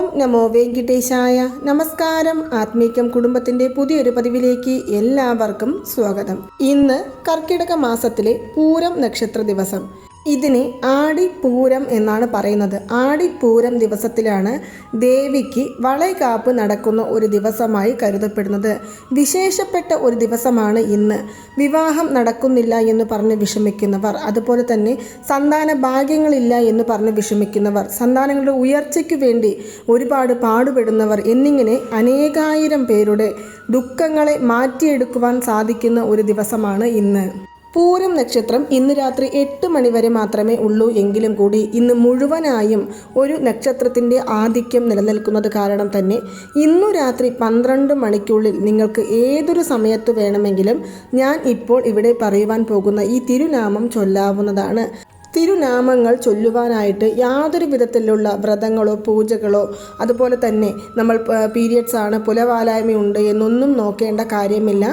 ഓം നമോ വെങ്കിട്ടേശായ. നമസ്കാരം. ആത്മീകം കുടുംബത്തിന്റെ പുതിയൊരു പതിവിലേക്ക് എല്ലാവർക്കും സ്വാഗതം. ഇന്ന് കർക്കിടക മാസത്തിലെ പൂരം നക്ഷത്ര ദിവസം. ഇതിനെ ആടിപ്പൂരം എന്നാണ് പറയുന്നത്. ആടിപ്പൂരം ദിവസത്തിലാണ് ദേവിക്ക് വളയകാപ്പ് നടക്കുന്ന ഒരു ദിവസമായി കരുതപ്പെടുന്നത്. വിശേഷപ്പെട്ട ഒരു ദിവസമാണ് ഇന്ന്. വിവാഹം നടക്കുന്നില്ല എന്ന് പറഞ്ഞ് വിഷമിക്കുന്നവർ അതുപോലെ തന്നെ സന്താന ഭാഗ്യങ്ങളില്ല എന്ന് പറഞ്ഞ് വിഷമിക്കുന്നവർ സന്താനങ്ങളുടെ ഉയർച്ചയ്ക്ക് വേണ്ടി ഒരുപാട് പാടുപെടുന്നവർ എന്നിങ്ങനെ അനേകായിരം പേരുടെ ദുഃഖങ്ങളെ മാറ്റിയെടുക്കുവാൻ സാധിക്കുന്ന ഒരു ദിവസമാണ് ഇന്ന്. പൂരം നക്ഷത്രം ഇന്ന് രാത്രി എട്ട് മണിവരെ മാത്രമേ ഉള്ളൂ എങ്കിലും കൂടി ഇന്ന് മുഴുവനായും ഒരു നക്ഷത്രത്തിന്റെ ആധിക്യം നിലനിൽക്കുന്നത് കാരണം തന്നെ ഇന്നു രാത്രി പന്ത്രണ്ട് മണിക്കുള്ളിൽ നിങ്ങൾക്ക് ഏതൊരു സമയത്ത് വേണമെങ്കിലും ഞാൻ ഇപ്പോൾ ഇവിടെ പറയുവാൻ പോകുന്ന ഈ തിരുനാമം ചൊല്ലാവുന്നതാണ്. തിരുനാമങ്ങൾ ചൊല്ലുവാനായിട്ട് യാതൊരു വിധത്തിലുള്ള വ്രതങ്ങളോ പൂജകളോ അതുപോലെ തന്നെ നമ്മൾ പീരിയഡ്സ് ആണ് പുലവാലായ്മയുണ്ട് എന്നൊന്നും നോക്കേണ്ട കാര്യമില്ല.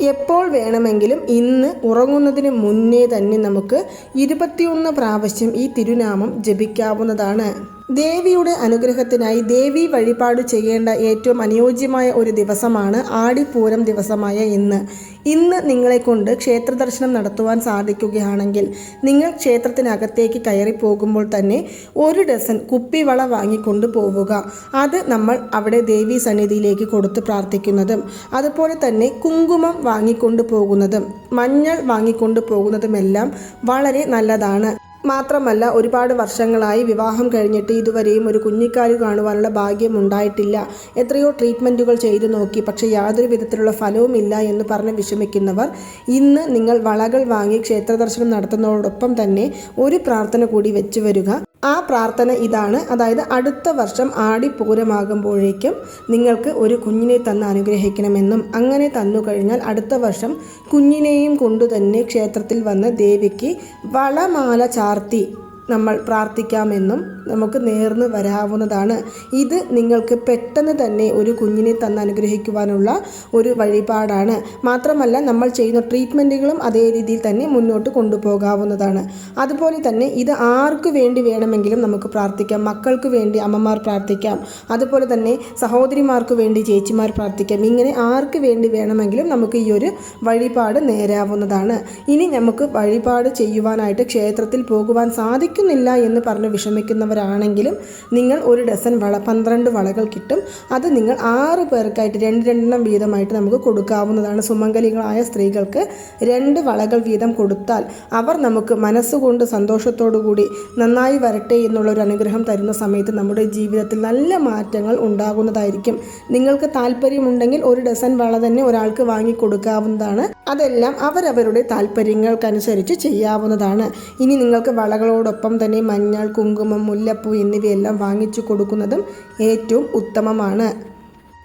എപ്പോൾ വേണമെങ്കിലും ഇന്ന് ഉറങ്ങുന്നതിന് മുന്നേ തന്നെ നമുക്ക് ഇരുപത്തിയൊന്ന് പ്രാവശ്യം ഈ തിരുനാമം ജപിക്കാവുന്നതാണ്. ദേവിയുടെ അനുഗ്രഹത്തിനായി ദേവി വഴിപാട് ചെയ്യേണ്ട ഏറ്റവും അനുയോജ്യമായ ഒരു ദിവസമാണ് ആടിപ്പൂരം ദിവസമായ ഇന്ന്. ഇന്ന് നിങ്ങളെ കൊണ്ട് ക്ഷേത്ര ദർശനം നടത്തുവാൻ സാധിക്കുകയാണെങ്കിൽ നിങ്ങൾ ക്ഷേത്രത്തിനകത്തേക്ക് കയറി പോകുമ്പോൾ തന്നെ ഒരു ഡസൻ കുപ്പിവള വാങ്ങിക്കൊണ്ട് പോവുക. അത് നമ്മൾ അവിടെ ദേവി സന്നിധിയിലേക്ക് കൊടുത്ത് പ്രാർത്ഥിക്കുന്നതും അതുപോലെ തന്നെ കുങ്കുമം വാങ്ങിക്കൊണ്ട് പോകുന്നതും മഞ്ഞൾ വാങ്ങിക്കൊണ്ട് പോകുന്നതുമെല്ലാം വളരെ നല്ലതാണ്. മാത്രമല്ല ഒരുപാട് വർഷങ്ങളായി വിവാഹം കഴിഞ്ഞിട്ട് ഇതുവരെയും ഒരു കുഞ്ഞിക്കാരി കാണുവാനുള്ള ഭാഗ്യം ഉണ്ടായിട്ടില്ല എത്രയോ ട്രീറ്റ്മെന്റുകൾ ചെയ്തു നോക്കി പക്ഷേ യാതൊരു വിധത്തിലുള്ള ഫലവുമില്ല എന്ന് പറഞ്ഞ് വിഷമിക്കുന്നവർ ഇന്ന് നിങ്ങൾ വളകൾ വാങ്ങി ക്ഷേത്രദർശനം നടത്തുന്നതോടൊപ്പം തന്നെ ഒരു പ്രാർത്ഥന കൂടി വെച്ചു വരിക. ആ പ്രാർത്ഥന ഇതാണ്. അതായത് അടുത്ത വർഷം ആടിപ്പൂരമാകുമ്പോഴേക്കും നിങ്ങൾക്ക് ഒരു കുഞ്ഞിനെ തന്ന് അനുഗ്രഹിക്കണമെന്നും അങ്ങനെ തന്നു കഴിഞ്ഞാൽ അടുത്ത വർഷം കുഞ്ഞിനെയും കൊണ്ടുതന്നെ ക്ഷേത്രത്തിൽ വന്ന് ദേവിക്ക് വളമാല ചാർത്തി നമ്മൾ പ്രാർത്ഥിക്കാമെന്നും നമുക്ക് നേർന്ന് വരാവുന്നതാണ്. ഇത് നിങ്ങൾക്ക് പെട്ടെന്ന് തന്നെ ഒരു കുഞ്ഞിനെ തന്ന് അനുഗ്രഹിക്കുവാനുള്ള ഒരു വഴിപാടാണ്. മാത്രമല്ല നമ്മൾ ചെയ്യുന്ന ട്രീറ്റ്മെന്റുകളും അതേ രീതിയിൽ തന്നെ മുന്നോട്ട് കൊണ്ടുപോകാവുന്നതാണ്. അതുപോലെ തന്നെ ഇത് ആർക്ക് വേണ്ടി വേണമെങ്കിലും നമുക്ക് പ്രാർത്ഥിക്കാം. മക്കൾക്ക് വേണ്ടി അമ്മമാർ പ്രാർത്ഥിക്കാം. അതുപോലെ തന്നെ സഹോദരിമാർക്ക് വേണ്ടി ചേച്ചിമാർ പ്രാർത്ഥിക്കാം. ഇങ്ങനെ ആർക്ക് വേണ്ടി വേണമെങ്കിലും നമുക്ക് ഈ ഒരു വഴിപാട് നേരാവുന്നതാണ്. ഇനി നമുക്ക് വഴിപാട് ചെയ്യുവാനായിട്ട് ക്ഷേത്രത്തിൽ പോകുവാൻ സാധിക്കുന്നില്ല എന്ന് പറഞ്ഞ് വിഷമിക്കുന്നവരാണെങ്കിലും നിങ്ങൾ ഒരു ഡസൻ വള പന്ത്രണ്ട് വളകൾ കിട്ടും. അത് നിങ്ങൾ ആറ് പേർക്കായിട്ട് രണ്ട് രണ്ടെണ്ണം വീതമായിട്ട് നമുക്ക് കൊടുക്കാവുന്നതാണ്. സുമംഗലികളായ സ്ത്രീകൾക്ക് രണ്ട് വളകൾ വീതം കൊടുത്താൽ അവർ നമുക്ക് മനസ്സുകൊണ്ട് കൂടി നന്നായി വരട്ടെ എന്നുള്ള ഒരു അനുഗ്രഹം തരുന്ന സമയത്ത് നമ്മുടെ ജീവിതത്തിൽ നല്ല മാറ്റങ്ങൾ ഉണ്ടാകുന്നതായിരിക്കും. നിങ്ങൾക്ക് താല്പര്യമുണ്ടെങ്കിൽ ഒരു ഡസൻ വള തന്നെ ഒരാൾക്ക് വാങ്ങി കൊടുക്കാവുന്നതാണ്. അതെല്ലാം അവരവരുടെ താല്പര്യങ്ങൾക്കനുസരിച്ച് ചെയ്യാവുന്നതാണ്. ഇനി നിങ്ങൾക്ക് വളകളോടൊപ്പം തന്നെ മഞ്ഞൾ കുങ്കുമം മുല്ലപ്പൂ എന്നിവയെല്ലാം വാങ്ങിച്ചു കൊടുക്കുന്നതും ഏറ്റവും ഉത്തമമാണ്.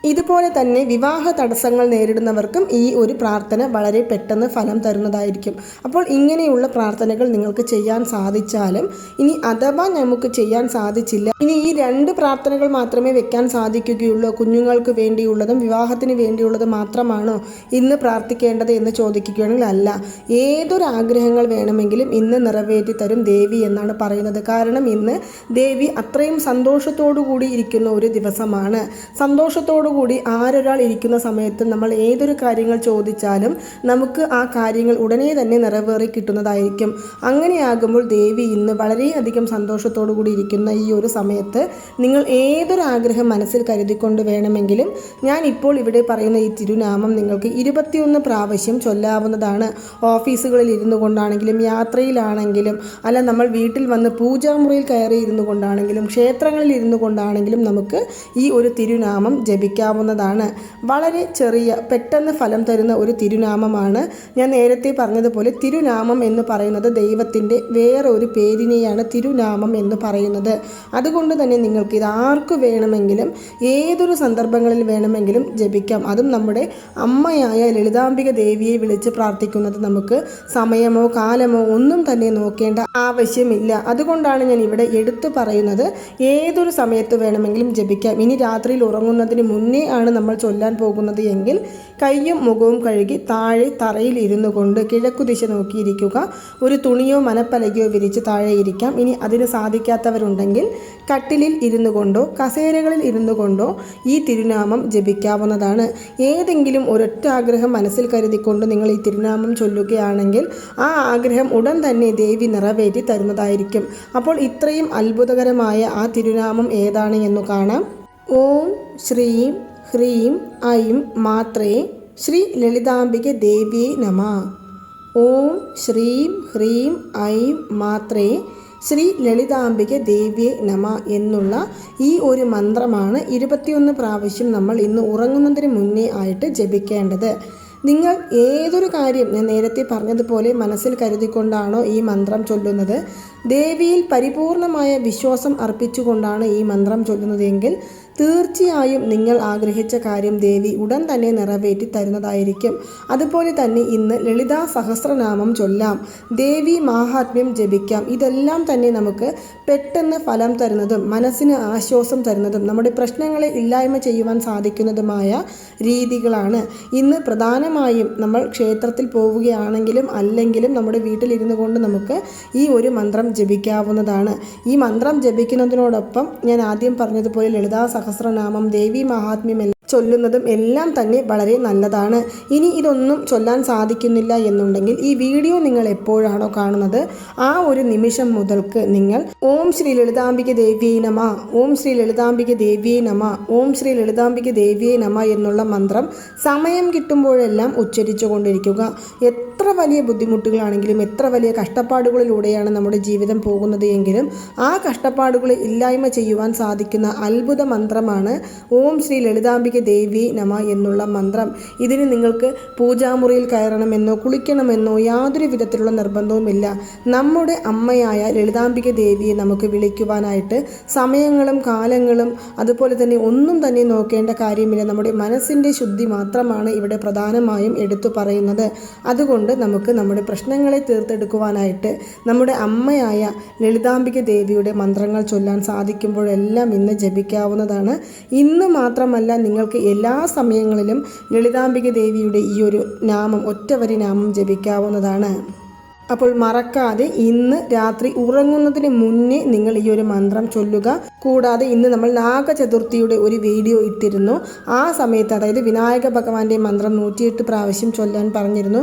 ഇതുപോലെ തന്നെ വിവാഹ തടസ്സങ്ങൾ നേരിടുന്നവർക്കും ഈ ഒരു പ്രാർത്ഥന വളരെ പെട്ടെന്ന് ഫലം തരുന്നതായിരിക്കും. അപ്പോൾ ഇങ്ങനെയുള്ള പ്രാർത്ഥനകൾ നിങ്ങൾക്ക് ചെയ്യാൻ സാധിച്ചാലും ഇനി അഥവാ നമുക്ക് ചെയ്യാൻ സാധിച്ചില്ല ഇനി ഈ രണ്ട് പ്രാർത്ഥനകൾ മാത്രമേ വെക്കാൻ സാധിക്കുകയുള്ളൂ. കുഞ്ഞുങ്ങൾക്ക് വേണ്ടിയുള്ളതും വിവാഹത്തിന് വേണ്ടിയുള്ളതും മാത്രമാണോ ഇന്ന് പ്രാർത്ഥിക്കേണ്ടത് എന്ന് ചോദിക്കുകയാണെങ്കിൽ അല്ല. ഏതൊരു ആഗ്രഹങ്ങൾ വേണമെങ്കിലും ഇന്ന് നിറവേറ്റി തരും ദേവി എന്നാണ് പറയുന്നത്. കാരണം ഇന്ന് ദേവി അത്രയും സന്തോഷത്തോടു കൂടി ഇരിക്കുന്ന ഒരു ദിവസമാണ്. സന്തോഷത്തോടു കൂടി ആരൊരാൾ ഇരിക്കുന്ന സമയത്ത് നമ്മൾ ഏതൊരു കാര്യങ്ങൾ ചോദിച്ചാലും നമുക്ക് ആ കാര്യങ്ങൾ ഉടനെ തന്നെ നിറവേറി കിട്ടുന്നതായിരിക്കും. അങ്ങനെയാകുമ്പോൾ ദേവി ഇന്ന് വളരെയധികം സന്തോഷത്തോടു കൂടി ഇരിക്കുന്ന ഈ ഒരു സമയത്ത് നിങ്ങൾ ഏതൊരു ആഗ്രഹം മനസ്സിൽ കരുതിക്കൊണ്ട് വേണമെങ്കിലും ഞാൻ ഇപ്പോൾ ഇവിടെ പറയുന്ന ഈ തിരുനാമം നിങ്ങൾക്ക് ഇരുപത്തിയൊന്ന് പ്രാവശ്യം ചൊല്ലാവുന്നതാണ്. ഓഫീസുകളിൽ ഇരുന്നു കൊണ്ടാണെങ്കിലും യാത്രയിലാണെങ്കിലും അല്ല നമ്മൾ വീട്ടിൽ വന്ന് പൂജാമുറിയിൽ കയറി ഇരുന്നു കൊണ്ടാണെങ്കിലും ക്ഷേത്രങ്ങളിൽ ഇരുന്നു കൊണ്ടാണെങ്കിലും നമുക്ക് ഈ ഒരു തിരുനാമം ജപിക്കാം. ചെയ്യാവുന്നതാണ് വളരെ ചെറിയ പെട്ടെന്ന് ഫലം തരുന്ന ഒരു തിരുനാമമാണ്. ഞാൻ നേരത്തെ പറഞ്ഞതുപോലെ തിരുനാമം എന്ന് പറയുന്നത് ദൈവത്തിന്റെ വേറെ ഒരു പേരിനെയാണ് തിരുനാമം എന്ന് പറയുന്നത്. അതുകൊണ്ട് തന്നെ നിങ്ങൾക്ക് ഇത് ആർക്ക് വേണമെങ്കിലും ഏതൊരു സന്ദർഭങ്ങളിൽ വേണമെങ്കിലും ജപിക്കാം. അതും നമ്മുടെ അമ്മയായ ലളിതാംബിക ദേവിയെ വിളിച്ച് പ്രാർത്ഥിക്കുന്നത് നമുക്ക് സമയമോ കാലമോ ഒന്നും തന്നെ നോക്കേണ്ട ആവശ്യമില്ല. അതുകൊണ്ടാണ് ഞാൻ ഇവിടെ എടുത്തു പറയുന്നത്. ഏതൊരു സമയത്ത് വേണമെങ്കിലും ജപിക്കാം. ഇനി രാത്രിയിൽ ഉറങ്ങുന്നതിന് മുന്നേ മുന്നേ ആണ് നമ്മൾ ചൊല്ലാൻ പോകുന്നത് എങ്കിൽ കൈയും മുഖവും കഴുകി താഴെ തറയിൽ ഇരുന്നു കൊണ്ട് കിഴക്കുദിശ നോക്കിയിരിക്കുക. ഒരു തുണിയോ മനപ്പലകയോ വിരിച്ച് താഴെ ഇരിക്കാം. ഇനി അതിന് സാധിക്കാത്തവരുണ്ടെങ്കിൽ കട്ടിലിൽ ഇരുന്നു കൊണ്ടോ കസേരകളിൽ ഇരുന്നു കൊണ്ടോ ഈ തിരുനാമം ജപിക്കാവുന്നതാണ്. ഏതെങ്കിലും ഒരൊറ്റ ആഗ്രഹം മനസ്സിൽ കരുതിക്കൊണ്ട് നിങ്ങൾ ഈ തിരുനാമം ചൊല്ലുകയാണെങ്കിൽ ആ ആഗ്രഹം ഉടൻ തന്നെ ദേവി നിറവേറ്റി തരുന്നതായിരിക്കും. അപ്പോൾ ഇത്രയും അത്ഭുതകരമായ ആ തിരുനാമം ഏതാണ് എന്ന് കാണാം. ഓം ശ്രീം ഹ്രീം ഐം മാത്രേ ശ്രീ ലളിതാംബിക ദേവിയെ നമ. ഓം ശ്രീം ഹ്രീം ഐം മാത്രേ ശ്രീ ലളിതാംബിക ദേവിയെ നമ എന്നുള്ള ഈ ഒരു മന്ത്രമാണ് ഇരുപത്തിയൊന്ന് പ്രാവശ്യം നമ്മൾ ഇന്ന് ഉറങ്ങുന്നതിന് മുന്നേ ആയിട്ട് ജപിക്കേണ്ടത്. നിങ്ങൾ ഏതൊരു കാര്യം ഞാൻ നേരത്തെ പറഞ്ഞതുപോലെ മനസ്സിൽ കരുതിക്കൊണ്ടാണോ ഈ മന്ത്രം ചൊല്ലുന്നത്? ദേവിയിൽ പരിപൂർണമായ വിശ്വാസം അർപ്പിച്ചുകൊണ്ടാണ് ഈ മന്ത്രം ചൊല്ലുന്നതെങ്കിൽ തീർച്ചയായും നിങ്ങൾ ആഗ്രഹിച്ച കാര്യം ദേവി ഉടൻ തന്നെ നിറവേറ്റി തരുന്നതായിരിക്കും. അതുപോലെ തന്നെ ഇന്ന് ലളിതാ സഹസ്രനാമം ചൊല്ലാം. ദേവി മാഹാത്മ്യം ജപിക്കാം. ഇതെല്ലാം തന്നെ നമുക്ക് പെട്ടെന്ന് ഫലം തരുന്നതും മനസ്സിന് ആശ്വാസം തരുന്നതും നമ്മുടെ പ്രശ്നങ്ങളെ ഇല്ലായ്മ ചെയ്യുവാൻ സാധിക്കുന്നതുമായ രീതികളാണ്. ഇന്ന് പ്രധാനമായും നമ്മൾ ക്ഷേത്രത്തിൽ പോവുകയാണെങ്കിലും അല്ലെങ്കിലും നമ്മുടെ വീട്ടിലിരുന്നു കൊണ്ട് നമുക്ക് ഈ ഒരു മന്ത്രം ജപിക്കാവുന്നതാണ്. ഈ മന്ത്രം ജപിക്കുന്നതിനോടൊപ്പം ഞാൻ ആദ്യം പറഞ്ഞതുപോലെ ലളിതാ സഹസ്രനാമം ദേവി മഹാത്മ്യം ചൊല്ലുന്നതും എല്ലാം തന്നെ വളരെ നല്ലതാണ്. ഇനി ഇതൊന്നും ചൊല്ലാൻ സാധിക്കുന്നില്ല എന്നുണ്ടെങ്കിൽ ഈ വീഡിയോ നിങ്ങൾ എപ്പോഴാണോ കാണുന്നത് ആ ഒരു നിമിഷം മുതൽക്ക് നിങ്ങൾ ഓം ശ്രീ ലളിതാംബിക ദേവിയെ നമ ഓം ശ്രീ ലളിതാംബിക ദേവിയെ നമ ഓം ശ്രീ ലളിതാംബിക ദേവിയെ നമ എന്നുള്ള മന്ത്രം സമയം കിട്ടുമ്പോഴെല്ലാം ഉച്ചരിച്ചു കൊണ്ടിരിക്കുക. എത്ര വലിയ ബുദ്ധിമുട്ടുകളാണെങ്കിലും എത്ര വലിയ കഷ്ടപ്പാടുകളിലൂടെയാണ് നമ്മുടെ ജീവിതം പോകുന്നത് എങ്കിലും ആ കഷ്ടപ്പാടുകളെ ഇല്ലായ്മ ചെയ്യുവാൻ സാധിക്കുന്ന അത്ഭുത മന്ത്രമാണ് ഓം ശ്രീ ലളിതാംബിക ദേവി നമ എന്നുള്ള മന്ത്രം. ഇതിന് നിങ്ങൾക്ക് പൂജാമുറിയിൽ കയറണമെന്നോ കുളിക്കണമെന്നോ യാതൊരു വിധത്തിലുള്ള നിർബന്ധവുമില്ല. നമ്മുടെ അമ്മയായ ലളിതാംബിക ദേവിയെ നമുക്ക് വിളിക്കുവാനായിട്ട് സമയങ്ങളും കാലങ്ങളും അതുപോലെ തന്നെ ഒന്നും തന്നെ നോക്കേണ്ട കാര്യമില്ല. നമ്മുടെ മനസ്സിന്റെ ശുദ്ധി മാത്രമാണ് ഇവിടെ പ്രധാനമായും എടുത്തു പറയുന്നത്. അതുകൊണ്ട് നമുക്ക് നമ്മുടെ പ്രശ്നങ്ങളെ തീർത്തെടുക്കുവാനായിട്ട് നമ്മുടെ അമ്മയായ ലളിതാംബിക ദേവിയുടെ മന്ത്രങ്ങൾ ചൊല്ലാൻ സാധിക്കുമ്പോഴെല്ലാം ഇന്ന് ജപിക്കാവുന്നതാണ്. ഇന്ന് മാത്രമല്ല നിങ്ങൾക്ക് എല്ലാ സമയങ്ങളിലും ലളിതാംബിക ദേവിയുടെ ഈ ഒരു നാമം ഒറ്റവരി നാമം ജപിക്കാവുന്നതാണ്. അപ്പോൾ മറക്കാതെ ഇന്ന് രാത്രി ഉറങ്ങുന്നതിന് മുന്നേ നിങ്ങൾ ഈ ഒരു മന്ത്രം ചൊല്ലുക. കൂടാതെ ഇന്ന് നമ്മൾ നാഗചതുർത്ഥിയുടെ ഒരു വീഡിയോ ഇട്ടിരുന്നു. ആ സമയത്ത് അതായത് വിനായക ഭഗവാന്റെ മന്ത്രം നൂറ്റിയെട്ട് പ്രാവശ്യം ചൊല്ലാൻ പറഞ്ഞിരുന്നു.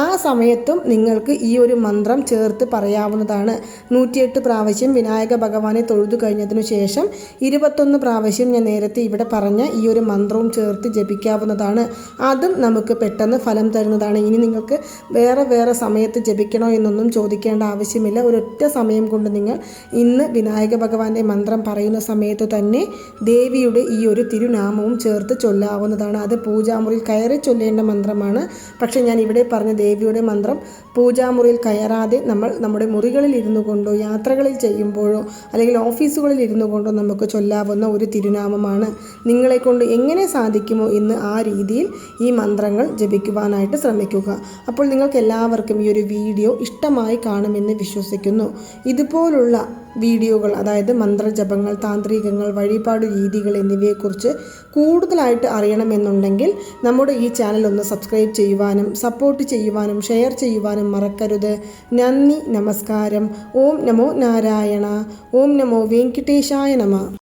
ആ സമയത്തും നിങ്ങൾക്ക് ഈ ഒരു മന്ത്രം ചേർത്ത് പറയാവുന്നതാണ്. നൂറ്റിയെട്ട് പ്രാവശ്യം വിനായക ഭഗവാനെ തൊഴുതു കഴിഞ്ഞതിനു ശേഷം ഇരുപത്തൊന്ന് പ്രാവശ്യം ഞാൻ നേരത്തെ ഇവിടെ പറഞ്ഞ ഈ ഒരു മന്ത്രവും ചേർത്ത് ജപിക്കാവുന്നതാണ്. അതും നമുക്ക് പെട്ടെന്ന് ഫലം തരുന്നതാണ്. ഇനി നിങ്ങൾക്ക് വേറെ വേറെ സമയത്ത് ജപിക്കണോ എന്നൊന്നും ചോദിക്കേണ്ട ആവശ്യമില്ല. ഒരൊറ്റ സമയം കൊണ്ട് നിങ്ങൾ ഇന്ന് വിനായക ഭഗവാന്റെ മന്ത്രം പറയുന്ന സമയത്ത് തന്നെ ദേവിയുടെ ഈ ഒരു തിരുനാമവും ചേർത്ത് ചൊല്ലാവുന്നതാണ്. അത് പൂജാമുറിയിൽ കയറി ചൊല്ലേണ്ട മന്ത്രമാണ്. പക്ഷേ ഞാൻ ഇവിടെ പറഞ്ഞ ദേവിയുടെ മന്ത്രം പൂജാമുറിയിൽ കയറാതെ നമ്മൾ നമ്മുടെ മുറികളിൽ ഇരുന്നു കൊണ്ടോ യാത്രകളിൽ ചെയ്യുമ്പോഴോ അല്ലെങ്കിൽ ഓഫീസുകളിൽ ഇരുന്നു കൊണ്ടോ നമുക്ക് ചൊല്ലാവുന്ന ഒരു തിരുനാമമാണ്. നിങ്ങളെ കൊണ്ട് എങ്ങനെ സാധിക്കുമോ ഇന്ന് ആ രീതിയിൽ ഈ മന്ത്രങ്ങൾ ജപിക്കുവാനായിട്ട് ശ്രമിക്കുക. അപ്പോൾ നിങ്ങൾക്ക് എല്ലാവർക്കും ഈ ഒരു വീഡിയോ ഇഷ്ടമായി കാണുമെന്ന് വിശ്വസിക്കുന്നു. ഇതുപോലുള്ള വീഡിയോകൾ അതായത് മന്ത്രജപങ്ങൾ താന്ത്രികങ്ങൾ വഴിപാട് രീതികൾ എന്നിവയെക്കുറിച്ച് കൂടുതലായിട്ട് അറിയണമെന്നുണ്ടെങ്കിൽ നമ്മുടെ ഈ ചാനൽ ഒന്ന് സബ്സ്ക്രൈബ് ചെയ്യുവാനും സപ്പോർട്ട് ചെയ്യുവാനും ഷെയർ ചെയ്യുവാനും മറക്കരുത്. നന്ദി നമസ്കാരം. ഓം നമോ നാരായണ. ഓം നമോ വെങ്കിട്ടേശായ നമ.